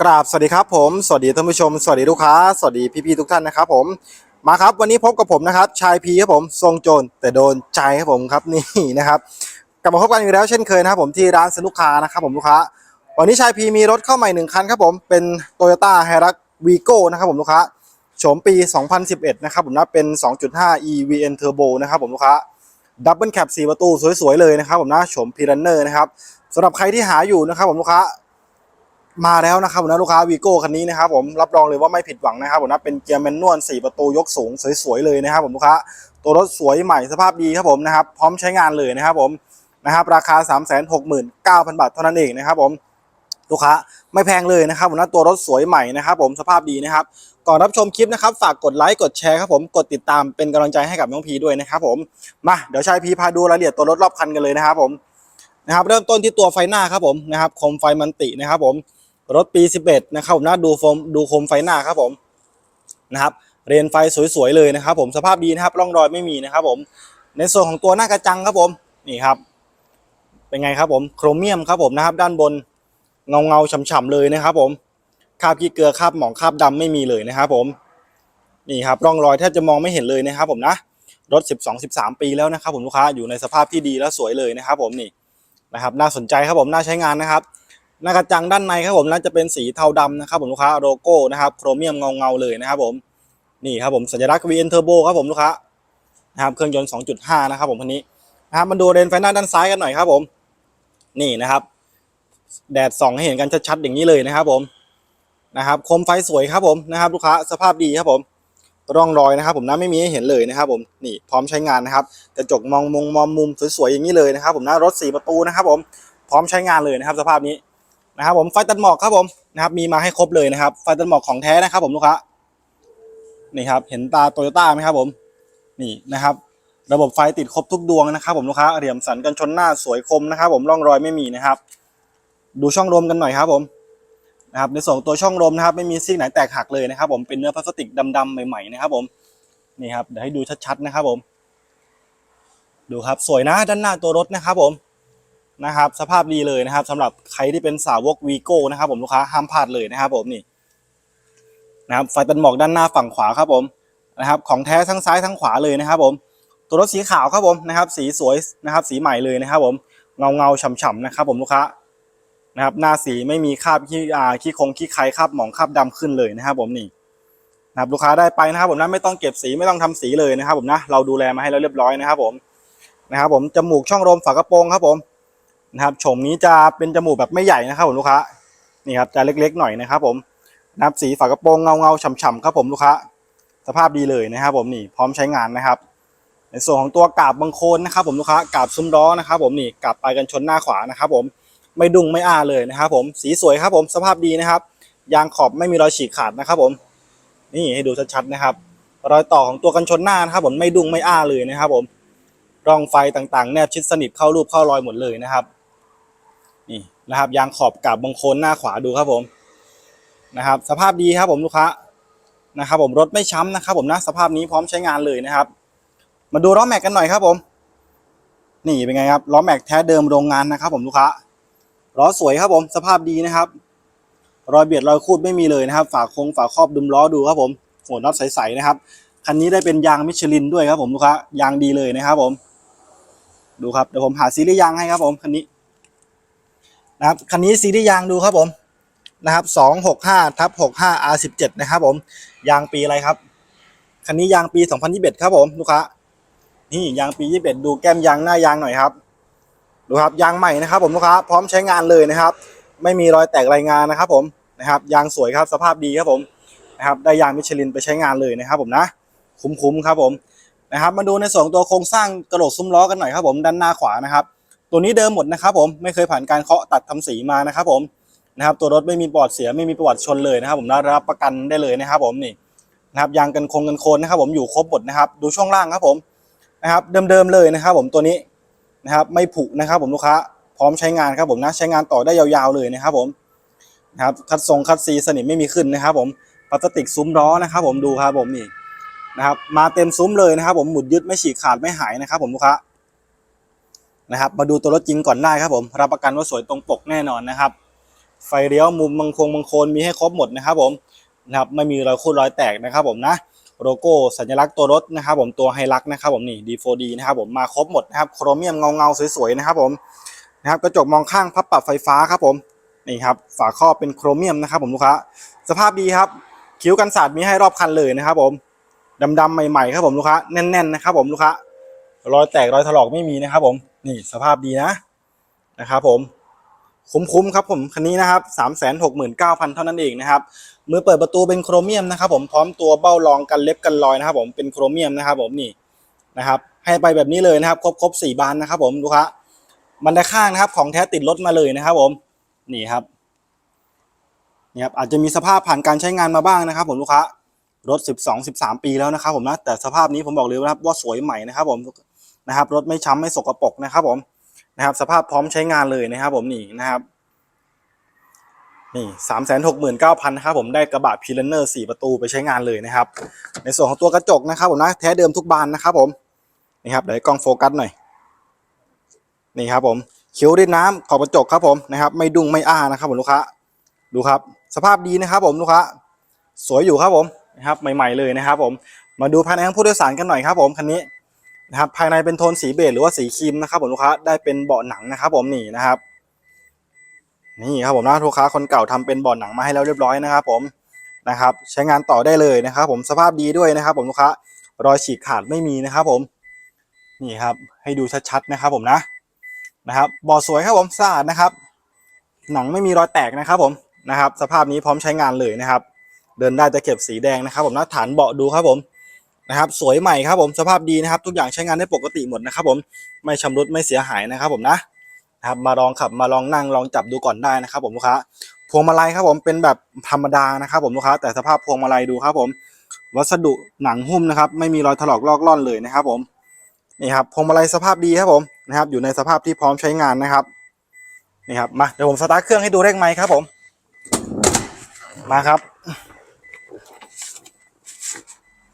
กราบสวัสดีครับผมสวัสดีท่านผู้ชมสวัสดีลูกค้าสวัสดีพี่ๆทุกท่านนะครับผมมาครับวันนี้พบกับผมนะครับชายพีครับผมทรงโจรแต่โดนใจครับผมครับนี่นะครับกลับมาพบกันอีกแล้วเช่นเคยนะครับผมที่ร้านสนุกคานะครับผมลูกค้า วันนี้ชายพีมีรถเข้าใหม่หนึ่งคันครับผมเป็น t o y ยต้าไฮรักวีโก้นะครับผมลูกค้าโฉมปี 2011 นะครับผมนะเป็น 2.5 EVN Turbo นะครับผมลูกค้าดับเบิลแคป4ประตูสวยๆเลยนะครับผมนะโฉมพีรันเนอร์นะครับสำหรับใครที่หาอยู่นะครับผมลูกค้า มาแล้วนะครับผมนะลูกค้าวีโก้คันนี้นะครับผมรับรองเลยว่าไม่ผิดหวังนะครับผมนะเป็นเกียร์แมนนวล4 ประตูยกสูงสวยๆเลยนะครับผมลูกค้าตัวรถสวยใหม่สภาพดีครับผมนะครับพร้อมใช้งานเลยนะครับผมนะครับราคา 369,000 บาทเท่านั้นเองนะครับผมลูกค้าไม่แพงเลยนะครับผมนะตัวรถสวยใหม่นะครับผมสภาพดีนะครับก่อนรับชมคลิปนะครับฝากกดไลค์กดแชร์ครับผมกดติดตามเป็นกำลังใจให้กับน้องพีด้วยนะครับผมมาเดี๋ยวชายพีพาดูรายละเอียดตัวรถรอบคันกันเลยนะครับผมนะครับเริ่มต้นที่ตัวไฟหน้าครับผมนะครับโคมไฟมันตินะครับผม รถปี 11 นะครับผมนะดูโฟมดูโคมไฟหน้าครับผมนะครับเรียนไฟสวยๆเลยนะครับ ผมสภาพดีนะครับร่องรอยไม่มีนะครับผมในส่วนของตัวหน้ากระจังครับผมนี่ครับ เป็นไงครับผมโครเมียมครับผมนะครับ ด้านบนเงาเงาๆฉ่ำๆเลยนะครับ ผมคราบขี้เกลือคราบหมองคราบดำไม่มีเลยนะครับ ผมนี่ครับร่องรอยแทบจะมองไม่เห็นเลยนะครับ ผมนะรถ 12-13 ปีแล้วนะครับ ผมลูกค้าอยู่ในสภาพที่ดีและสวยเลยนะครับ ผมนี่นะครับ น่าสนใจครับผมน่าใช้งานนะครับ หน้ากระจังด้านในครับผมน่าจะเป็นสีเทาดำนะครับผมลูกค้าโลโก้นะครับโครเมียมเงาเงาเลยนะครับผมนี่ครับผมสัญลักษณ์ VN Turbo ครับผมลูกค้านะครับเครื่องยนต์ 2.5 นะครับผมคันนี้นะครับมาดูเรนไฟหน้าด้านซ้ายกันหน่อยครับผม นี่นะครับแดดส่องให้เห็นกันชัดๆอย่างนี้เลยนะครับผมนะครับโคมไฟสวยครับผมนะครับลูกค้าสภาพดีครับผมร่องรอยนะครับ ผมนะไม่มีให้เห็นเลยนะครับ ผมนี่พร้อมใช้งานนะครับกระจกมองมุมมองมุมสวยๆอย่างนี้เลยนะครับ ผมนะรถ4ประตูนะครับ ผมพร้อมใช้งานเลยนะครับ สภาพนี้ นะครับผมไฟตัดหมอกครับผมนะครับมีมาให้ครบเลยนะครับ ไฟตัดหมอกของแท้นะครับผมลูกค้านี่ครับเห็นตาโตโยต้าไหมครับผมนี่นะครับ ระบบไฟติดครบทุกดวงนะครับ ผมลูกค้าเหลี่ยมสันกันชนหน้าสวยคมนะครับ ผมร่องรอยไม่มีนะครับ ดูช่องลมกันหน่อยครับผมนะครับในส่วนตัวช่องลมนะครับ ไม่มีซี่ไหนแตกหักเลยนะครับ ผมเป็นเนื้อพลาสติกดำๆใหม่ๆนะครับ ผมนี่ครับเดี๋ยวให้ดูชัดๆนะครับ ผม ดูครับสวยนะด้านหน้าตัวรถนะครับ ผม นะครับสภาพดีเลยนะครับสำหรับใครที่เป็นสาวกวีโก้นะครับ ผมลูกค้าห้ามพลาดเลยนะครับผมนี่นะครับไฟตันหมอกด้านหน้าฝั่งขวาครับผมนะครับ ของแท้ทั้งซ้ายทั้งขวาเลยนะครับ ผม ตัวรถสีขาวครับผมนะครับ สีสวยนะครับ สีใหม่เลยนะครับ ผมเงาเงาฉ่ำๆนะครับ ผมลูกค้านะครับ หน้าสีไม่มีคราบขี้อ่าขี้คงขี้ใครคราบหมองคราบดำขึ้นเลยนะครับ ผมนี่นะครับลูกค้าได้ไปนะครับ ผมนะไม่ต้องเก็บสีไม่ต้องทำสีเลยนะครับ ผมนะเราดูแลมาให้แล้วเรียบร้อยนะครับ ผมนะครับ ผมจมูกช่องลมฝากระโปรงครับผม นะครับโฉมนี้จะเป็นจมูกแบบไม่ใหญ่นะครับผมลูกค้านี่ครับจะเล็กๆหน่อยนะครับผมนะครับสีฝากระโปรงเงาเงาๆฉ่ำๆครับผมลูกค้าสภาพดีเลยนะครับผมนี่พร้อมใช้งานนะครับ ในส่วนของตัวกาบบางโคนนะครับ ผมลูกค้ากาบซุ้มล้อนะครับ ผมนี่กาบปลายกันชนหน้าขวานะครับ ผมไม่ดุงไม่อ้าเลยนะครับ ผมสีสวยครับผมสภาพดีนะครับ ยางขอบไม่มีรอยฉีกขาดนะครับ ผม นี่ให้ดูชัดๆนะครับ รอยต่อของตัวกันชนหน้านะครับ ผมไม่ดุงไม่อ้าเลยนะครับ ผมร่องไฟต่างๆ แนบชิดสนิทเข้ารูปเข้ารอยหมดเลยนะครับ นะครับ ยางขอบกับบางโคนหน้าขวาดูครับผมนะครับ สภาพดีครับผมลูกค้านะครับ ผมรถไม่ช้ำนะครับ ผมนะสภาพนี้พร้อมใช้งานเลยนะครับ มาดูล้อแม็กกันหน่อยครับผม นี่เป็นไงครับล้อแม็กแท้เดิมโรงงานนะครับ ผมลูกค้าล้อสวยครับผม สภาพดีนะครับ รอยเบียดรอยคูดไม่มีเลยนะครับ ฝาโคงฝาครอบดุมล้อดูครับผมหัวน็อตใสๆนะครับคันนี้ได้เป็นยางมิชลินด้วยครับผมลูกค้ายางดีเลยนะครับผม ดูครับเดี๋ยวผมหาซีรีส์ยางให้ครับผมคันนี้ นะครับคันนี้ซีรีส์ยางดูครับผมนะครับสองหกห้าทับหกห้า R สิบเจ็ดนะครับผมยางปีอะไรครับ คันนี้ยางปีสองพันยี่สิบครับผมลูกค้านี่ยางปียี่สิบดูแก้มยางหน้ายางหน่อยครับดูครับยางใหม่นะครับผมลูกค้าพร้อมใช้งานเลยนะครับ ไม่มีรอยแตกรายงานนะครับผมนะครับยางสวยครับสภาพดีครับผมนะครับได้ยางมิชลินไปใช้งานเลยนะครับผมนะคุ้มๆครับผมนะครับมาดูในส่วนตัวโครงสร้างกระโหลกซุ้มล้อกันหน่อยครับผมด้านหน้าขวานะครับ ตัวนี้เดิมหมดนะครับผมไม่เคยผ่านการเคาะตัดทำสีมานะครับผมนะครับตัวรถไม่มีปอดเสียไม่มีประวัติชนเลยนะครับ ผมรับประกันได้เลยนะครับ ผมนี่นะครับยางกันคงกันโคนนะครับ ผมอยู่ครบหมดนะครับ ดูช่วงล่างครับผมนะครับเดิมๆเลยนะครับ ผมตัวนี้นะครับไม่ผุนะครับ ผมลูกค้าพร้อมใช้งานครับผมนะใช้งานต่อได้ยาวๆเลยนะครับ ผมนะครับคัดทรงคัดซีสนิมไม่มีขึ้นนะครับ ผมพลาสติกซุ้มล้อนะครับ ผมดูครับผมนี่นะครับมาเต็มซุ้มเลยนะครับ ผมหมุดยึดไม่ฉีกขาดไม่หายนะครับ ผมลูกค้า นะครับ มาดูตัวรถจริงก่อนได้ครับผม รับประกันว่าสวยตรงปกแน่นอนนะครับ ไฟเลี้ยวมุมบางคงบางโคนมีให้ครบหมดนะครับผมนะครับไม่มีรอยคูดรอยแตกนะครับผมนะโลโก้สัญลักษณ์ตัวรถนะครับผมตัวไฮลักนะครับผมนี่ D4D นะครับผมมาครบหมดนะครับโครเมียมเงาเงาสวยๆนะครับผมนะครับกระจกมองข้างพับปรับไฟฟ้าครับผมนี่ครับฝาครอบเป็นโครเมียมนะครับผมลูกค้าสภาพดีครับ คิ้วกันสาดมีให้รอบคันเลยนะครับผมดำๆใหม่ๆครับผมลูกค้าแน่นๆนะครับผมลูกค้ารอยแตกรอยถลอกไม่มีนะครับผม นี่สภาพดีนะนะครับผมคุ้มๆครับผมคันนี้นะครับ3 6 9 0 0 0เท่านั้นเองนะครับมือเปิดประตูเป็นโครเมียมนะครับผมพร้อมตัวเบ้ารองกันเล็บกันรอยนะครับผมเป็นโครเมียมนะครับผมนี่นะครับให้ไปแบบนี้เลยนะครับ ครบครบสี่บานนะครับผมลูกค้าบันไดข้างนะครับของแท้ติดรถมาเลยนะครับผมนี่ครับนี่ครับอาจจะมีสภาพผ่านการใช้งานมาบ้างนะครับ ผมลูกค้ารถ 12 13 ปีแล้วนะครับผมนะแต่สภาพนี้ผมบอกเลยนะครับว่าสวยใหม่นะครับผม นะครับรถไม่ช้ำไม่สกปรกนะครับผมนะครับสภาพพร้อมใช้งานเลยนะครับผมนี่นะครับนี่สามแสนหกหมื่นเก้าพันครับผมได้กระบะพีเลนเนอร์สี่ประตูไปใช้งานเลยนะครับ ในส่วนของตัวกระจกนะครับผมนะแท้เดิมทุกบานนะครับผมนี่ครับเดี๋ยวกล้องโฟกัสหน่อยนี่ครับผมคิ้วด้วยน้ำขอบกระจกครับผมนะครับไม่ดุ้งไม่อ้านะครับผมลูกค้าดูครับ สภาพดีนะครับผมลูกค้าสวยอยู่ครับผมนะครับใหม่ ๆเลยนะครับผมมาดูภายในของผู้โดยสารกันหน่อยครับผมคันนี้ นะครับภายในเป็นโทนสีเบจหรือว่าสีครีมนะครับผมลูกค้าได้เป็นเบาะหนังนะครับ ผมนี่นะครับ นี่ครับผมนะลูกค้าคนเก่าทำเป็นเบาะหนังมาให้แล้วเรียบร้อยนะครับ ผมนะครับ ใช้งานต่อได้เลยนะครับ ผมสภาพดีด้วยนะครับ ผมลูกค้ารอยฉีกขาดไม่มีนะครับ ผมนี่ครับ ให้ดูชัดๆนะครับ ผมนะนะครับเบาะสวยครับผมสะอาดนะครับ หนังไม่มีรอยแตกนะครับ ผมนะครับ สภาพนี้พร้อมใช้งานเลยนะครับ เดินได้ตะเข็บสีแดงนะครับ ผมนะฐานเบาะดูครับผม นะครับสวยใหม่ครับผมสภาพดีนะครับ ทุกอย่างใช้งานได้ปกติหมดนะครับผมไม่ชำรุดไม่เสียหายนะครับผมนะนะครับมาลองขับมาลองนั่งลองจับดูก่อนได้นะครับผมลูกค้าพวงมาลัยครับผมเป็นแบบธรรมดานะครับผมลูกค้าแต่สภาพพวงมาลัยดูครับผม วัสดุหนังหุ้มนะครับ ไม่มีรอยถลอกลอกล่อนเลยนะครับผมนี่ครับพวงมาลัยสภาพดีครับผมนะครับ อยู่ในสภาพที่พร้อมใช้งานนะครับนี่ครับมาเดี๋ยวผมสตาร์ทเครื่องให้ดูเลขไมค์ครับผมมาครับ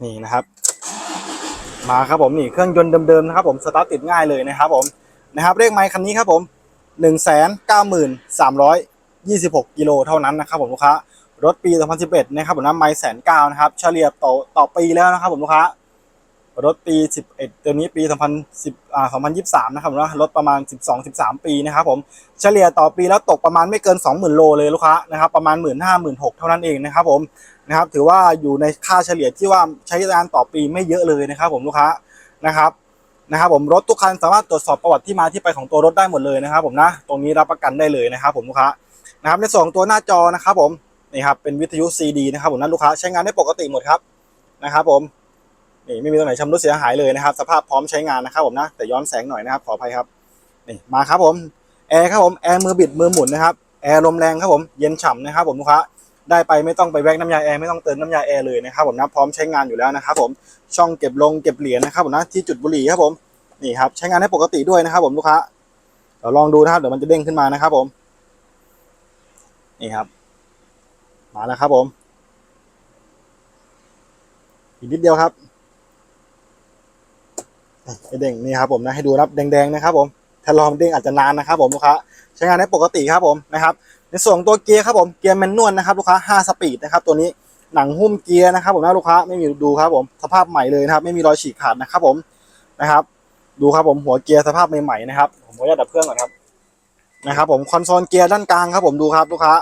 นี่นะครับ มาครับผมนี่เครื่องยนต์เดิมๆนะครับผมสตาร์ทติดง่ายเลยนะครับผมนะครับเลขไมค์คันนี้ครับผมหนึ่งแสนเก้าหมื่นสามร้อยยี่สิบหกกิโลเท่านั้นนะครับผมลูกค้ารถปี 2011 นะครับผมน้ำไมค์แสนเก้านะครับเฉลี่ยต่อต่อปีแล้วนะครับผมลูกค้า รถปี 11 ตัวนี้ปี 2010อ่า2023 นะครับผมว่ารถประมาณ 12 13 ปีนะครับผม เฉลี่ยต่อปีแล้วตกประมาณไม่เกิน 20,000 โลเลยลูกค้านะครับ ประมาณ 1 5 0 0 0 0 เท่านั้นเองนะครับผม นะครับ ถือว่าอยู่ในค่าเฉลี่ยที่ว่าใช้งานต่อปีไม่เยอะเลยนะครับผมลูกค้า นะครับ นะครับผม รถทุกคันสามารถตรวจสอบประวัติที่มาที่ไปของตัวรถได้หมดเลยนะครับผมนะ ตรงนี้รับประกันได้เลยนะครับผมลูกค้า นะครับ ในส่วนของตัวหน้าจอนะครับผม นี่ครับ เป็นวิทยุ CD นะครับผมนะลูกค้า ใช้งานได้ปกติหมดครับ นะครับผม นี่ไม่มีตรงไหนชำรุดเสียหายเลยนะครับ สภาพพร้อมใช้งานนะครับผมนะแต่ย้อนแสงหน่อยนะครับขออภัยครับนี่มาครับผมแอร์ครับผมแอร์มือบิดมือหมุนนะครับแอร์ลมแรงครับผมเย็นฉ่ำนะครับผมลูกค้าได้ไปไม่ต้องไปแวกน้ำยาแอร์ไม่ต้องเติมน้ำยาแอร์เลยนะครับผมนะพร้อมใช้งานอยู่แล้วนะครับผมช่องเก็บลงเก็บเหรียญนะครับผมนะที่จุดบุหรี่ครับผมนี่ครับใช้งานได้ปกติด้วยนะครับผมลูกค้าเดี๋ยวลองดูนะครับเดี๋ยวมันจะเด้งขึ้นมานะครับผมนี่ครับ มาแล้วครับผมอีกนิดเดียวครับ ไอเด้งนี่ครับผมนะให้ดูนะครับแดงๆนะครับผมถ้ารอมนเด้งอาจจะนานนะครับผมลูกค้าใช้งานได้ปกติครับผมนะครับ ในส่วนของตัวเกียร์ครับผมเกียร์แมนนวลนะครับลูกค้า 5 สปีดนะครับตัวนี้หนังหุ้มเกียร์นะครับผมนะลูกค้าไม่มีดูครับผมสภาพใหม่เลยนะครับ ไม่มีรอยฉีกขาดนะครับผมนะครับ ดูครับผมหัวเกียร์สภาพใหม่ๆนะครับผมขออนุญาตดับเครื่องก่อนครับนะครับผมคอนโซลเกียร์ด้านกลางครับผมดูครับลูกค้า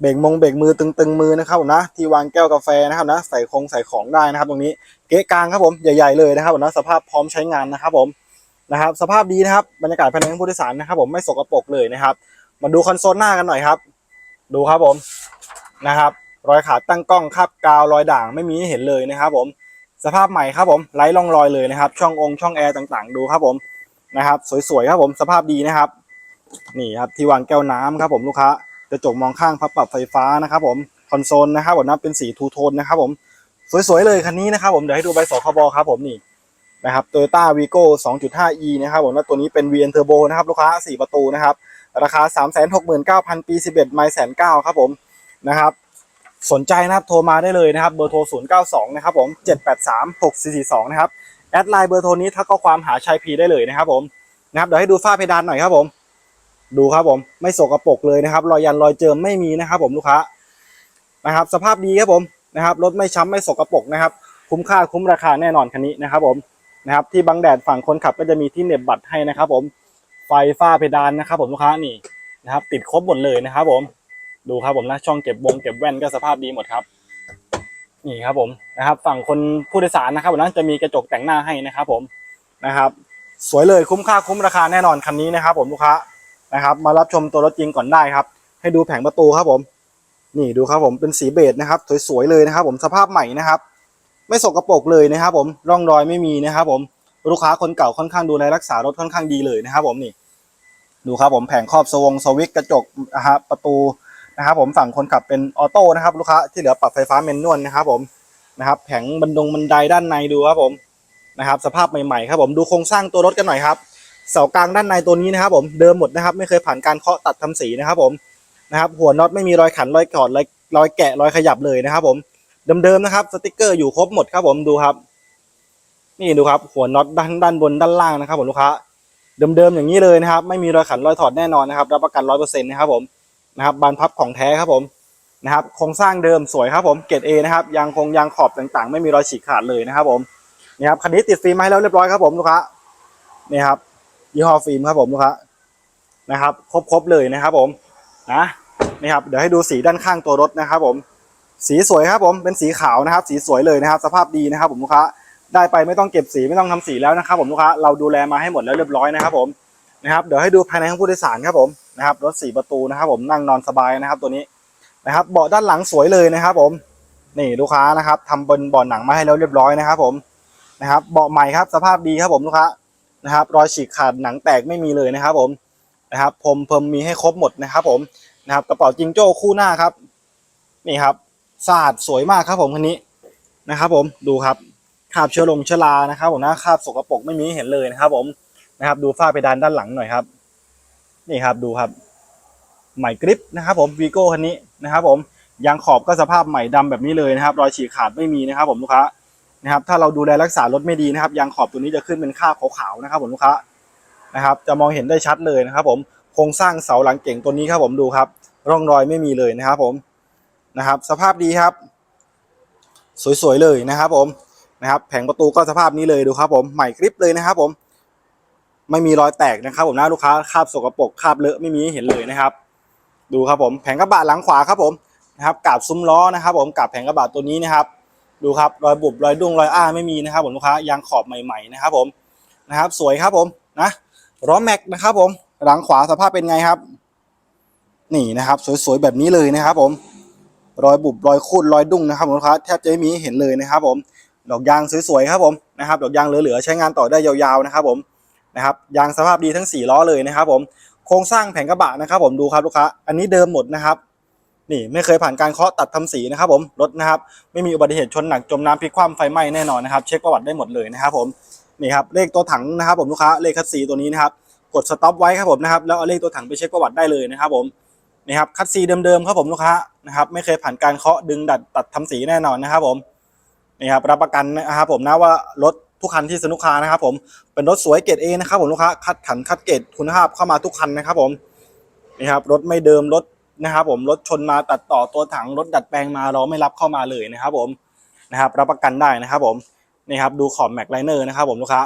เบรกมงเบรกมือตึงๆมือนะครับผมนะที่วางแก้วกาแฟนะครับนะใส่คงใส่ของได้นะครับ ตรงนี้เก๊กลางครับผมใหญ่ๆเลยนะครับผมนะสภาพพร้อมใช้งานนะครับผมนะครับสภาพดีนะครับบรรยากาศภายในของผู้โดยสารนะครับ ผมไม่สกปรกเลยนะครับ มาดูคอนโซลหน้ากันหน่อยครับ ดูครับผมนะครับ รอยขาดตั้งกล้องคาบกาวรอยด่างไม่มีให้เห็นเลยนะครับ ผมสภาพใหม่ครับผมไร้ร่องรอยเลยนะครับ ช่ององค์ช่องแอร์ต่างๆ ดูครับผมนะครับ สวยๆครับผมสภาพดีนะครับ นี่ครับที่วางแก้วน้ำครับผมลูกค้า ระจกมองข้างพับปรับไฟฟ้านะครับผมคอนโซลนะครับผมนะเป็นสีทูโทนนะครับผมสวยๆเลยคันนี้นะครับผมเดี๋ยวให้ดูใบสคบครับผมนี่นะครับ Toyota Vigo 2.5e นะครับผมแล้วตัวนี้เป็น VN Turbo นะครับลูกค้า 4 ประตูนะครับราคา 369,000 ปี 11 ไมล์แสนเก้าครับผมนะครับสนใจนะครับโทรมาได้เลยนะครับเบอร์โทร 092 นะครับผม 783 6442 นะครับแอดไลน์เบอร์โทรนี้ถ้าก็ความหาชายพีได้เลยนะครับผมนะครับเดี๋ยวให้ดูฝ้าเพดานหน่อยครับผม ดูครับผมไม่สกรปรกเลยนะครับ รอยยันรอยเจิมไม่มีนะครับ ผมลูกค้านะครับ สภาพดีครับผมนะครับรถไม่ช้ำไม่สกรปรกนะครับ คุ้มค่าคุ้มราคาแน่นอนคันนี้นะครับ ผมนะครับที่บังแดดฝั่งคนขับก็จะมีที่เหน็บบัตรให้นะครับ ผมไฟฟ้าเพดานนะครับ ผมลูกค้านี่นะครับ ติดครบหมดเลยนะครับ ผมดูครับผมนะช่องเก็บวงเก็บแว่นก็สภาพดีหมดครับนี่ครับผมนะครับ ฝั่งคนผู้โดยสารนะครับผมนะจะมีกระจกแต่งหน้าให้นะครับ ผมนะครับ สวยเลยคุ้มค่าคุ้มราคาแน่นอนคันนี้นะครับ ผมลูกค้า นะครับ มารับชมตัวรถจริงก่อนได้ครับ ให้ดูแผงประตูครับผม นี่ดูครับผมเป็นสีเบจนะครับ สวยๆเลยนะครับ ผมสภาพใหม่นะครับ ไม่สกรปรกเลยนะครับ ผมร่องรอยไม่มีนะครับผมลูกค้าคนเก่าค่อนข้างดูแลรักษารถค่อนข้างดีเลยนะครับ ผมนี่ ดูครับผมแผงครอบสวงสวิตกระจกนะฮะประตูนะครับผมฝั่งคนขับเป็นออโต้นะครับ ลูกค้าที่เหลือปรับไฟฟ้าเมนนวลนะครับผมนะครับ แผงบันดงบันไดด้านในดูครับผมนะครับ สภาพใหม่ๆครับผมดูโครงสร้างตัวรถกันหน่อยครับ เสากลางด้านในตัวนี้นะครับ ผมเดิมหมดนะครับ ไม่เคยผ่านการเคาะตัดทำสีนะครับ ผมนะครับ หัวน็อตไม่มีรอยขันรอยกอดรอยรอยแกะรอยขยับเลยนะครับ ผมเดิมๆนะครับ สติกเกอร์อยู่ครบหมดครับ ผมดูครับ นี่ดูครับ หัวน็อตด้านด้านบนด้านล่างนะครับ ผมลูกค้าเดิมๆอย่างนี้เลยนะครับ ไม่มีรอยขันรอยถอดแน่นอนนะครับรับประกันร้อยเปอร์เซ็นต์นะครับ ผมนะครับบานพับของแท้ครับผมนะครับโครงสร้างเดิมสวยครับผมเกรดเอนะครับยางคงยางขอบต่างๆ ไม่มีรอยฉีกขาดเลยนะครับ ผมนี่ครับคันนี้ติดฟิล์มาให้แล้วเรียบร้อยครับผมลูกค้านี่ครับ ยี่ห้อฟิล์มครับผมลูกค้านะครับ ครบๆเลยนะครับผมนะนี่ครับเดี๋ยวให้ดูสีด้านข้างตัวรถนะครับ ผม สีสวยครับผมเป็นสีขาวนะครับ สีสวยเลยนะครับ สภาพดีนะครับ ผมลูกค้าได้ไปไม่ต้องเก็บสีไม่ต้องทำสีแล้วนะครับ ผมลูกค้าเราดูแลมาให้หมดแล้วเรียบร้อยนะครับ ผมนะครับเดี๋ยวให้ดูภายในห้องผู้โดยสารครับผมนะครับรถสี่ประตูนะครับ ผมนั่งนอนสบายนะครับ ตัวนี้นะครับเบาะด้านหลังสวยเลยนะครับ ผมนี่ลูกค้านะครับทำบนเบาะหนังมาให้แล้วเรียบร้อยนะครับ ผมนะครับเบาะใหม่ครับสภาพดีครับผมลูกค้า นะครับรอยฉีกขาดหนังแตกไม่มีเลยนะครับผมนะครับพรมเพิ่มมีให้ครบหมดนะครับผมนะครับกระเป๋าจิงโจ้คู่หน้าครับ นี่ครับสะอาดสวยมากครับผมคันนี้นะครับ ผมดูครับคราบเชื้อลงเชื้อรานะครับผมนะคราบสกปรกไม่มีเห็นเลยนะครับ ผมนะครับ ดูฝ้าเพดานด้านหลังหน่อยครับ นี่ครับดูครับใหม่กริปนะครับผมวีโก้คันนี้นะครับ ผมยางขอบก็สภาพใหม่ดำแบบนี้เลยนะครับ รอยฉีกขาดไม่มีนะครับ ผมลูกค้า นะครับถ้าเราดูแลรักษารถไม่ดีนะครับยางขอบตัวนี้จะขึ้นเป็นคราขาวๆนะครับผมลูกค้านะครับจะมองเห็นได้ชัดเลยนะครับผมโครงสร้างเสาหลังเก่งตัวนี้ครับผมดูครับ ร่องรอยไม่มีเลยนะครับผมนะครับ สภาพดีครับ สวยๆเลยนะครับผมนะครับ แผงประตูก็สภาพนี้เลยดูครับผมใหม่กริปเลยนะครับผมไม่มีรอยแตกนะครับผมนะลูกค้าคราบสกปรกคราบเลอะไม่มีให้เห็นเลยนะครับ ดูครับผมแผงกระบะหลังขวาครับผมนะครับกาบซุ้มล้อนะครับ ผมกาบแผงกระบะตัวนี้นะครับ ดูครับรอยบุบรอยดุ้งรอยอ้าไม่มีนะครับผมลูกค้ายางขอบใหม่ๆนะครับผมนะครับ สวยครับผมนะล้อแม็กนะครับผมหลังขวาสภาพเป็นไงครับ นี่นะครับ สวยๆแบบนี้เลยนะครับผมรอยบุบรอยคูดรอยดุ้งนะครับลูกค้าแทบจะไม่มีเห็นเลยนะครับผมดอกยางสวยๆครับผมนะครับดอกยางเหลือๆใช้งานต่อได้ยาวๆนะครับผมนะครับยางสภาพดีทั้ง 4 ล้อเลยนะครับผมโครงสร้างแผงกระบะนะครับผมดูครับลูกค้าอันนี้เดิมหมดนะครับ นี่ไม่เคยผ่านการเคาะตัดทำสีนะครับผมรถนะครับไม่มีอุบัติเหตุชนหนักจมน้ำพลิกคว่ำไฟไหม้แน่นอนนะครับเช็คประวัติได้หมดเลยนะครับผมนี่ครับเลขตัวถังนะครับผมลูกค้าเลขคัสซีตัวนี้นะครับกดสต็อปไว้ครับผมนะครับแล้วเอาเลขตัวถังไปเช็คประวัติได้เลยนะครับผมนี่ครับคัสซีเดิมๆครับผมลูกค้านะครับไม่เคยผ่านการเคาะดึงดัดตัดทำสีแน่นอนนะครับผมนี่ครับรับประกันนะครับผมนะว่ารถทุกคันที่สนุกค้านะครับผมเป็นรถสวยเกรดเอนะครับผมลูกค้าคัดขันคัดเกรดคุณภาพเข้ามาทุกคันนะครับผมนี่ครับรถไม่เดิมรถ นะครับผมรถชนมาตัดต่อตัวถังรถดัดแปลงมาเราไม่รับเข้ามาเลยนะครับผมนะครับรับประกันได้นะครับผมนี่ครับดูขอบแม็กไลเนอร์นะครับผมลูกค้า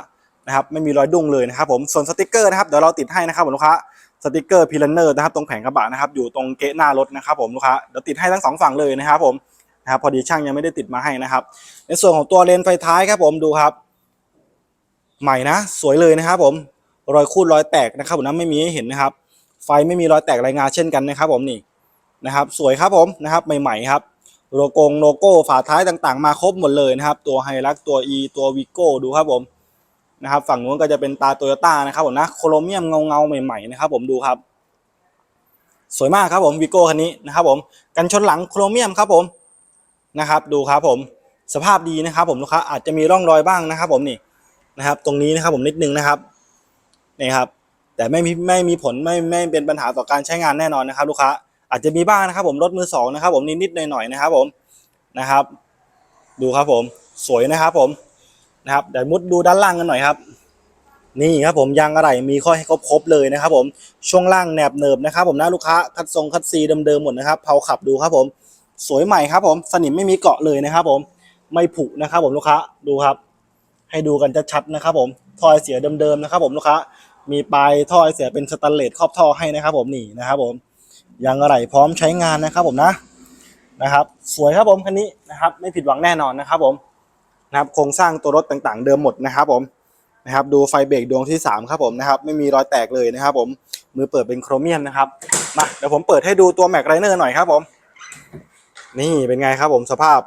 นะครับไม่มีรอยดุ้งเลยนะครับผมส่วนสติกเกอร์นะครับเดี๋ยวเราติดให้นะครับผมลูกค้าสติกเกอร์พีลันเนอร์นะครับตรงแผงกระบะนะครับอยู่ตรงเกะหน้ารถนะครับผมลูกค้าเดี๋ยวติดให้ทั้งสองฝั่งเลยนะครับผมนะครับพอดีช่างยังไม่ได้ติดมาให้นะครับ ในส่วนของตัวเลนไฟท้ายครับผมดูครับ ใหม่นะ สวยเลยนะครับผมรอยคูดรอยแตกนะครับผมนั้นไม่มีให้เห็นนะครับ ไฟไม่มีรอยแตกรายงานเช่นกันนะครับผมนี่นะครับสวยครับผมนะครับใหม่ๆครับโลโกงโลโก้ฝาท้ายต่างๆ มาครบหมดเลยนะครับ ตัวไฮรักตัว E ตัววิโก้ดูครับผมนะครับฝั่งนู้นก็จะเป็นตาโตโยต้านะครับผมนะโครเมียมเงาๆใหม่ๆนะครับผมดูครับ สวยมากครับผมวิโก้คันนี้นะครับผมกันชนหลังโครเมียมครับผมนะครับ ดูครับผมสภาพดีนะครับ ผมลูกค้าอาจจะมีร่องรอยบ้างนะครับ ผมนี่นะครับ ตรงนี้นะครับผมนิดนึงนะครับนี่ครับ แต่ไม่มีไม่มีผลไม่ไม่เป็นปัญหาต่อการใช้งานแน่นอนนะครับ ลูกค้าอาจจะมีบ้างนะครับ ผมรถมือสองนะครับ ผมนิดนิดหน่อยหน่อยๆนะครับ ผมนะครับ ดูครับผมสวยนะครับ ผมนะครับเดี๋ยวมุดดูด้านล่างกันหน่อยครับ นี่ครับผมยางอะไหล่มีข้อให้ครบๆเลยนะครับ ผมช่วงล่างแหนบเนิบนะครับ ผมนะลูกค้าคัดทรงคัดซีเดิมๆหมดนะครับเผาขับดูครับผมสวยใหม่ครับผมสนิมไม่มีเกาะเลยนะครับ ผมไม่ผุนะครับ ผมลูกค้าดูครับ ให้ดูกันชัดๆนะครับ ผมทอไอเสียเดิมๆนะครับ ผมลูกค้า มีปลายท่อไอเสียเป็นสแตนเลสครอบท่อให้นะครับ ผมนี่นะครับผมยางอะไหล่พร้อมใช้งานนะครับ ผมนะนะครับ สวยครับผมคันนี้นะครับ ไม่ผิดหวังแน่นอนนะครับ ผมนะครับโครงสร้างตัวรถต่างๆ เดิมหมดนะครับ ผมนะครับ ดูไฟเบรกดวงที่สามครับผมนะครับไม่มีรอยแตกเลยนะครับ ผมมือเปิดเป็นโครเมียมนะครับมาเดี๋ยวผมเปิดให้ดูตัวแม็กไรเนอร์หน่อยครับผม นี่เป็นไงครับผมสภาพ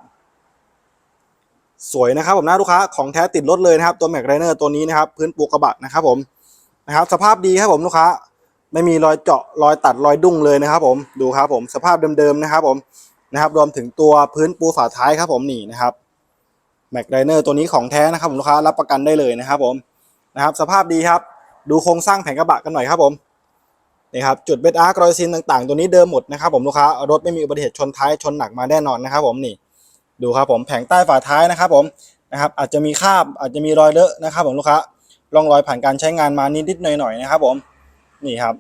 สวยนะครับผมนะลูกค้าของแท้ติดรถเลยนะครับ ตัวแม็กไรเนอร์ตัวนี้นะครับ พื้นปูกระบะนะครับผม นะครับ สภาพดีครับผมลูกค้า ไม่มีรอยเจาะรอยตัดรอยดุ้งเลยนะครับ ผมดูครับผมสภาพเดิมๆนะครับ ผมนะครับ รวมถึงตัวพื้นปูฝาท้ายครับ ผมนี่นะครับแม็กไรเนอร์ตัวนี้ของแท้นะครับผมลูกค้ารับประกันได้เลยนะครับ ผมนะครับ สภาพดีครับ ดูโครงสร้างแผงกระบะกันหน่อยครับผมนี่ครับจุดเบสอาร์กรอยซินต่างๆ ตัวนี้เดิมหมดนะครับ ผมลูกค้ารถไม่มีอุบัติเหตุชนท้ายชนหนักมาแน่นอนนะครับ ผมนี่ดูครับผมแผงใต้ฝาท้ายนะครับ ผมนะครับ อาจจะมีคราบอาจจะมีรอยเลอะนะครับ ผมลูกค้า ร่องรอยผ่านการใช้งานมานิดๆหน่อยๆนะครับ ผมนี่ครับ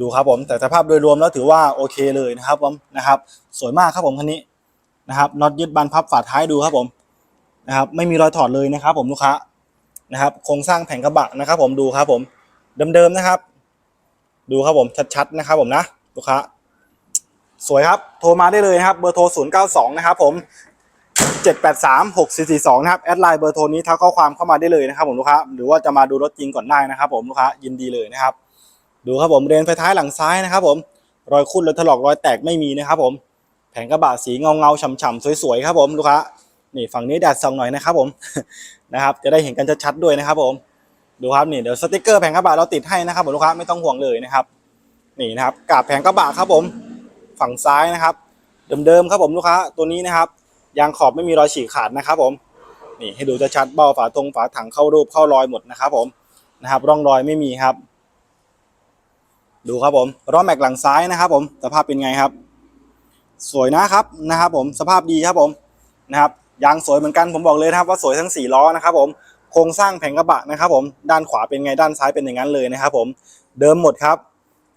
ดูครับผมแต่สภาพโดยรวมแล้วถือว่าโอเคเลยนะครับผมนะครับ สวยมากครับผมคันนี้นะครับน็อตยึดบานพับฝาท้ายดูครับผมนะครับ ไม่มีรอยถอดเลยนะครับ ผมลูกค้านะครับโครงสร้างแผงกระบะนะครับ ผมดูครับ ผมเดิมๆนะครับ ดูครับผมชัดๆนะครับ ผมนะลูกค้าสวยครับ โทรมาได้เลยนะครับ เบอร์โทร 092 นะครับผม 783 6442นะครับแอดไลน์เบอร์โทรนี้ทักข้อความเข้ามาได้เลยนะครับผมลูกค้าหรือว่าจะมาดูรถจริงก่อนได้นะครับผมลูกค้ายินดีเลยนะครับ ดูครับผมเรนไฟท้ายหลังซ้ายนะครับผมรอยคุ้นรอยถลอกรอยแตกไม่มีนะครับผมแผงกระบะสีเงาเงาฉ่ำๆสวยๆครับผมลูกค้านี่ฝั่งนี้แดดส่องหน่อยนะครับผมนะครับจะได้เห็นกันชัดๆด้วยนะครับผมดูครับนี่เดี๋ยวสติกเกอร์แผงกระบะเราติดให้นะครับผมลูกค้าไม่ต้องห่วงเลยนะครับนี่นะครับกาบแผงกระบะครับผมฝั่งซ้ายนะครับเดิมๆครับผมลูกค้าตัวนี้นะครับ ยางขอบไม่มีรอยฉีกขาดนะครับผมนี่ให้ดูจะชัดๆเบ้าฝาตรงฝาถังเข้ารูปเข้ารอยหมดนะครับผมนะครับร่องรอยไม่มีครับ ดูครับผมล้อแม็กหลังซ้ายนะครับ ผมสภาพเป็นไงครับ สวยนะครับนะครับผมสภาพดีครับผมนะครับยางสวยเหมือนกันผมบอกเลยนะครับว่าสวยทั้งสี่ล้อนะครับผมโครงสร้างแผงกระบะนะครับ ผมด้านขวาเป็นไงด้านซ้ายเป็นอย่างนั้นเลยนะครับ ผมเดิมหมดครับ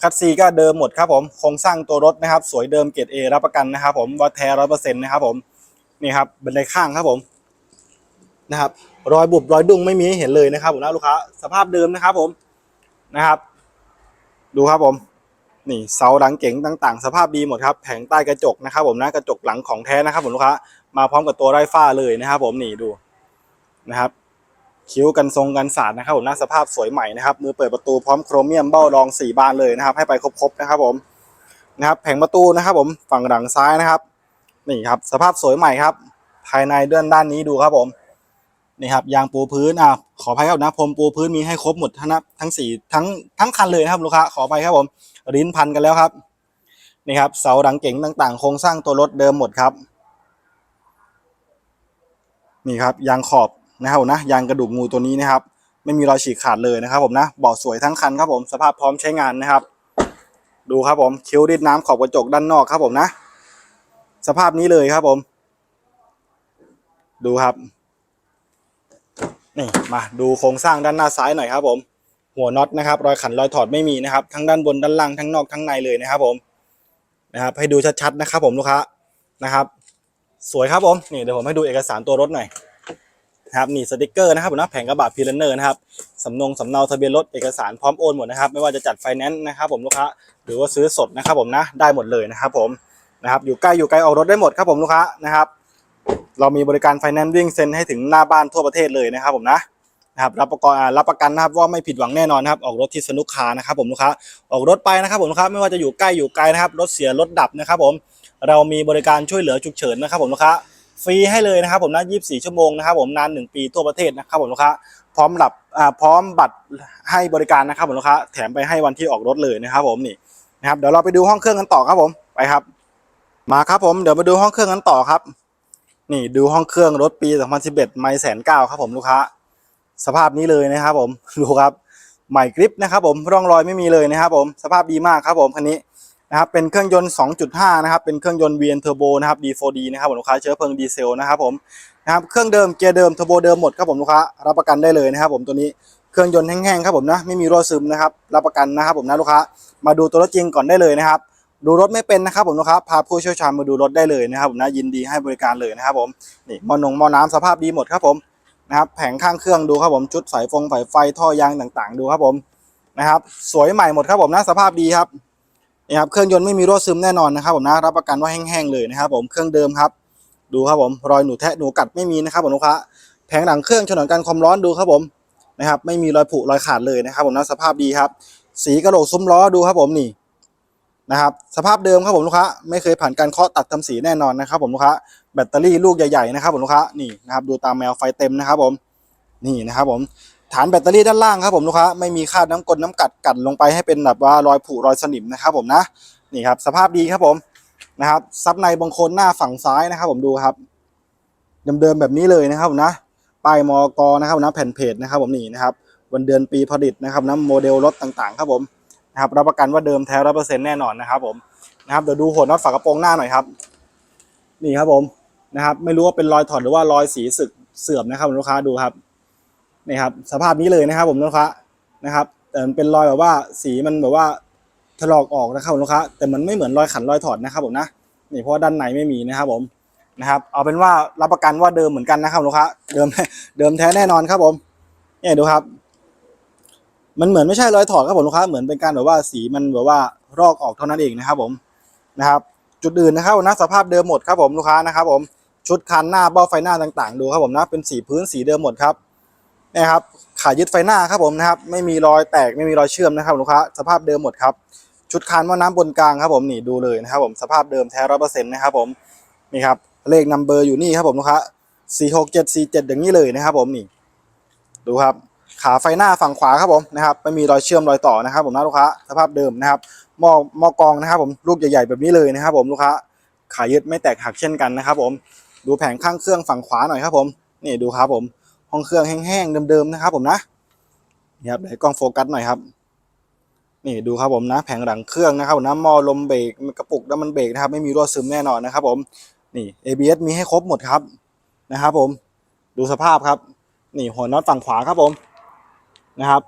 คัตซีก็เดิมหมดครับผมโครงสร้างตัวรถนะครับ สวยเดิมเกรดเอรับประกันนะครับ ผมว่าแท้ร้อยเปอร์เซ็นต์นะครับผม นี่ครับบันไดข้างครับผมนะครับ รอยบุบรอยดุ้งไม่มีให้เห็นเลยนะครับผมนะลูกค้าสภาพเดิมนะครับผมนะครับ ดูครับผม นี่เสาหลังเก๋งต่างๆ สภาพดีหมดครับ แผงใต้กระจกนะครับ ผมนะกระจกหลังของแท้นะครับ ผมลูกค้ามาพร้อมกับตัวไร้ฝ้าเลยนะครับ ผมนี่ดูนะครับคิ้วกันทรงกันสาดนะครับผมหน้าสภาพสวยใหม่นะครับมือเปิดประตูพร้อมโครเมียมเบ้ารองสี่บานเลยนะครับ ให้ไปครบๆนะครับผมนะครับ แผงประตูนะครับ ผมฝั่งหลังซ้ายนะครับ นี่ครับ สภาพสวยใหม่ครับ ภายในเดือนด้านนี้ดูครับผมนี่ครับยางปูพื้นอะขออภัยครับนะพรมปูพื้นมีให้ครบหมดทั้งนะทั้งสี่ทั้งทั้งคันเลยนะครับลูกค้าขออภัยครับผมลิ้นพันกันแล้วครับนี่ครับเสาหลังเก๋งต่างๆโครงสร้างตัวรถเดิมหมดครับนี่ครับยางขอบนะครับนะยางกระดูกงูตัวนี้นะครับ ไม่มีรอยฉีกขาดเลยนะครับ ผมนะเบาะสวยทั้งคันครับผมสภาพพร้อมใช้งานนะครับ ดูครับผมคิ้วดิดน้ำขอบกระจกด้านนอกครับผมนะ สภาพนี้เลยครับผม ดูครับนี่มาดูโครงสร้างด้านหน้าซ้ายหน่อยครับ ผม หัวน็อตนะครับ รอยขันรอยถอดไม่มีนะครับทั้งด้านบนด้านล่างทั้งนอกทั้งในเลยนะครับ ผมนะครับ ให้ดูชัดๆนะครับ ผมลูกค้านะครับ สวยครับผมนี่เดี๋ยวผมให้ดูเอกสารตัวรถหน่อยนะครับนี่สติกเกอร์นะครับผมนะแผงกระบะพีเรนเนอร์นะครับสำนงสำเนาทะเบียนรถเอกสารพร้อมโอนหมดนะครับ ไม่ว่าจะจัดไฟแนนซ์นะครับ ผมลูกค้าหรือว่าซื้อสดนะครับ ผมนะได้หมดเลยนะครับ ผม นะครับอยู่ใกล้อยู่ไกลออกรถได้หมดครับผมลูกค้านะครับ เรามีบริการไฟแนนซ์วิ่งเซ็นให้ถึงหน้าบ้านทั่วประเทศเลยนะครับผมนะนะครับรับประกันรับประกันนะครับว่าไม่ผิดหวังแน่นอนครับออกรถที่สนุกคานะครับผมลูกค้าออกรถไปนะครับผมลูกค้าไม่ว่าจะอยู่ใกล้อยู่ไกลนะครับรถเสียรถดับนะครับผมเรามีบริการช่วยเหลือฉุกเฉินนะครับผมลูกค้าฟรีให้เลยนะครับผมนะ 24 ชั่วโมงนะครับผมนาน 1 ปีทั่วประเทศนะครับผมลูกค้าพร้อมหลับอ่าพร้อมบัตรให้บริการนะครับผมลูกค้าแถมไปให้วันที่ออกรถเลยนะครับผมนี่นะครับเดี๋ยวเราไปดูห้องเครื่องกันต่อครับผมไปครับ มาครับผมเดี๋ยวมาดูห้องเครื่องกันต่อครับ นี่ดูห้องเครื่องรถปี 2011 ไม่แสนเก้าครับผมลูกค้า สภาพนี้เลยนะครับผมดูครับใหม่กริปนะครับผมร่องรอยไม่มีเลยนะครับผมสภาพดีมากครับผมคันนี้นะครับเป็นเครื่องยนต์ 2.5 นะครับเป็นเครื่องยนต์ VN Turbo นะครับ D4D นะครับผมลูกค้าเชื้อเพลิงดีเซลนะครับผมนะครับเครื่องเดิมเกียร์เดิมเทอร์โบเดิมหมดครับผมลูกค้ารับประกันได้เลยนะครับผมตัวนี้เครื่องยนต์แห้งๆครับผมนะไม่มีรั่วซึมนะครับรับประกันนะครับผมนะลูกค้ามาดูตัวรถจริงก่อนได้เลยนะครับ ดูรถไม่เป็นนะครับผมลูกค้าพาผู้เชี่ยวชาญมาดูรถได้เลยนะครับผมนะยินดีให้บริการเลยนะครับผมนี่มอนงมอน้ำสภาพดีหมดครับผมนะครับแผงข้างเครื่องดูครับผมชุดสายฟงสายไฟท่อยางต่างๆ ดูครับผมนะครับสวยใหม่หมดครับผมนะสภาพดีครับนี่ครับเครื่องยนต์ไม่มีรั่วซึมแน่นอนนะครับผมนะรับประกันว่าแห้งๆเลยนะครับผมเครื่องเดิมครับ ดูครับผมรอยหนูแทะหนูกัดไม่มีนะครับผมลูกค้าแผงหลังเครื่องฉนวนกันความร้อนดูครับผมนะครับไม่มีรอยผุรอยขาดเลยนะครับผมนะสภาพดีครับ สีกระโหลกซุ้มล้อดูครับผมนี่ นะครับสภาพเดิมครับผมลูกค้าไม่เคยผ่านการเคาะตัดทำสีแน่นอนนะครับผมลูกค้าแบตเตอรี่ลูกใหญ่ๆนะครับผมลูกค้านี่นะครับดูตามแมวไฟเต็มนะครับผมนี่นะครับผมฐานแบตเตอรี่ด้านล่างครับผมลูกค้าไม่มีคราบน้ำกลน้ำกัดกัดลงไปให้เป็นแบบว่ารอยผุรอยสนิมนะครับผมนะนี่ครับสภาพดีครับผมนะครับซับในบางคนหน้าฝั่งซ้ายนะครับ ผมดูครับเดิมๆแบบนี้เลยนะครับผมนะป้ายมอกนะครับนะแผ่นเพจนะครับ ผมนี่นะครับวันเดือนปีผลิตนะครับนะโมเดลรถต่างๆ ครับผม นะครับรับประกันว่าเดิมแท้ร้อยเปอร์เซ็นต์แน่นอนนะครับ ผมนะครับเดี๋ยวดูหัวน็อตฝากระโปรงหน้าหน่อยครับ นี่ครับผมนะครับ ไม่รู้ว่าเป็นรอยถอดหรือว่ารอยสีสึกเสื่อมนะครับลูกค้าดูครับนี่ครับ สภาพนี้เลยนะครับ ผมลูกค้านะครับ แต่มันเป็นรอยแบบว่าสีมันแบบว่าถลอกออกนะครับลูกค้าแต่มันไม่เหมือนรอยขันรอยถอดนะครับ ผมนะนี่เพราะด้านในไม่มีนะครับ ผมนะครับ เอาเป็นว่ารับประกันว่าเดิมเหมือนกันนะครับลูกค้าเดิมเดิมแท้แน่นอนครับผมเนี่ยดูครับ มันเหมือนไม่ใช่รอยถอดครับผมลูกค้าเหมือนเป็นการแบบว่าสีมันแบบว่ารอกออกเท่านั้นเองนะครับผมนะครับ จุดอื่นนะครับนะสภาพเดิมหมดครับผมลูกค้านะครับผมชุดคันหน้าเบ้าไฟหน้าต่างๆ ดูครับผมนะเป็นสีพื้นสีเดิมหมดครับนี่ครับขายึดไฟหน้าครับผมนะครับ ไม่มีรอยแตกไม่มีรอยเชื่อมนะครับลูกค้าสภาพเดิมหมดครับชุดคานหม้อน้ำบนกลางครับผมนี่ดูเลยนะครับผมสภาพเดิมแท้ร้อยเปอร์เซ็นต์นะครับผมนี่ครับเลขนัมเบอร์อยู่นี่ครับผมลูกค้าสี่หกเจ็ดสี่เจ็ดอย่างนี้เลยนะครับผมนี่ดูครับ ขาไฟหน้าฝั่งขวาครับผมนะครับไม่มีรอยเชื่อมรอยต่อนะครับ ผมนะลูกค้าสภาพเดิมนะครับหม้อหม้อกรองนะครับ ผมลูกใหญ่ๆแบบนี้เลยนะครับ ผมลูกค้าขายึดไม่แตกหักเช่นกันนะครับ ผมดูแผงข้างเครื่องฝั่งขวาหน่อยครับผมนี่ดูครับผมห้องเครื่องแห้งๆเดิมๆนะครับ ผมนะนี่ครับเดี๋ยวให้กล้องโฟกัสหน่อยครับ นี่ดูครับผมนะ แผงหลังเครื่องนะครับผมนะหม้อลมเบรกกระปุกน้ำมันเบรกนะครับ ไม่มีรั่วซึมแน่นอนนะครับ ผมนี่ ABS มีให้ครบหมดครับนะครับ ผมดูสภาพครับ นี่หัวน็อตฝั่งขวาครับผม นะครับ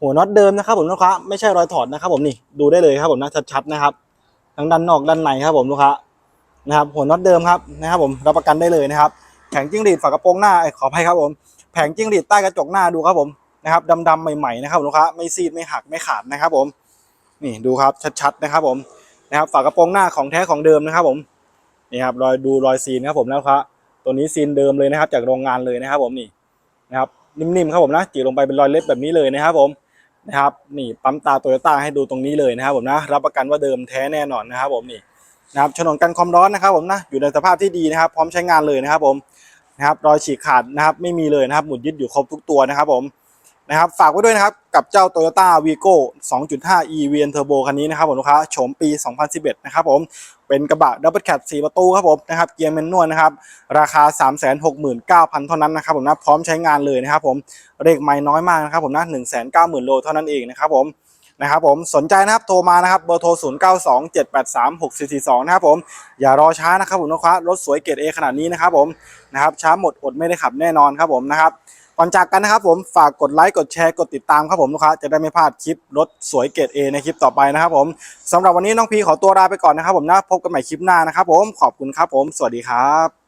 หัวน็อตเดิมนะครับผมลูกค้าไม่ใช่รอยถอดนะครับผมนี่ดูได้เลยครับผมนะชัดๆนะครับทั้งด้านนอกด้านในครับผมลูกค้านะครับ หัวน็อตเดิมครับนะครับ ผมรับประกันได้เลยนะครับแผงจิ้งหรีดฝากระโปรงหน้าขออภัยครับผมแผงจิ้งหรีดใต้กระจกหน้าดูครับผมนะครับดำๆใหม่ๆนะครับลูกค้าไม่ซีดไม่หักไม่ขาดนะครับ ผมนี่ดูครับชัดๆนะครับ ผมนะครับฝากระโปรงหน้าของแท้ของเดิมนะครับ ผมนี่ครับรอยดูรอยซีนครับผมแล้วครับตัวนี้ซีนเดิมเลยนะครับ จากโรงงานเลยนะครับ ผมนี่นะครับ นิ่มๆครับผมนะจีลงไปเป็นรอยเล็บแบบนี้เลยนะครับผมนะครับนี่ปั๊มตาโตโยต้าให้ดูตรงนี้เลยนะครับผมนะรับประกันว่าเดิมแท้แน่นอนนะครับผมนี่นะครับฉนวนกันความร้อนนะครับผมนะอยู่ในสภาพที่ดีนะครับ พร้อมใช้งานเลยนะครับผมนะครับรอยฉีกขาดนะครับไม่มีเลยนะครับหมุดยึดอยู่ครบทุกตัวนะครับผม นะครับฝากไว้ด้วยนะครับกับเจ้า Toyota Vigo 2.5 e v n Turbo คันนี้นะครับผมลูกค้าโฉมปี 2011 นะครับผมเป็นกระบะ Double Cat 4ประตูครับผมนะครับเกียร์แมนนวลนะครับราคา 369,000 เท่านั้นนะครับผมนะพร้อมใช้งานเลยนะครับผมเลขไม่น้อยมากนะครับผมนะ190,000 โลเท่านั้นเองนะครับผมนะครับผมสนใจนะครับโทรมานะครับเบอร์โทร 0927836442 นะครับผมอย่ารอช้านะครับผมลูกค้ารถสวยเกรด A ขนาดนี้นะครับผมนะครับช้าหมดอดไม่ได้ขับแน่นอนครับผมนะครับ ก่อนจากกันนะครับผมฝากกดไลค์กดแชร์กดติดตามครับผมลูกค้าจะได้ไม่พลาดคลิปรถสวยเกรด A ในคลิปต่อไปนะครับผมสำหรับวันนี้น้องพีขอตัวลาไปก่อนนะครับผมนะพบกันใหม่คลิปหน้านะครับผมขอบคุณครับผมสวัสดีครับ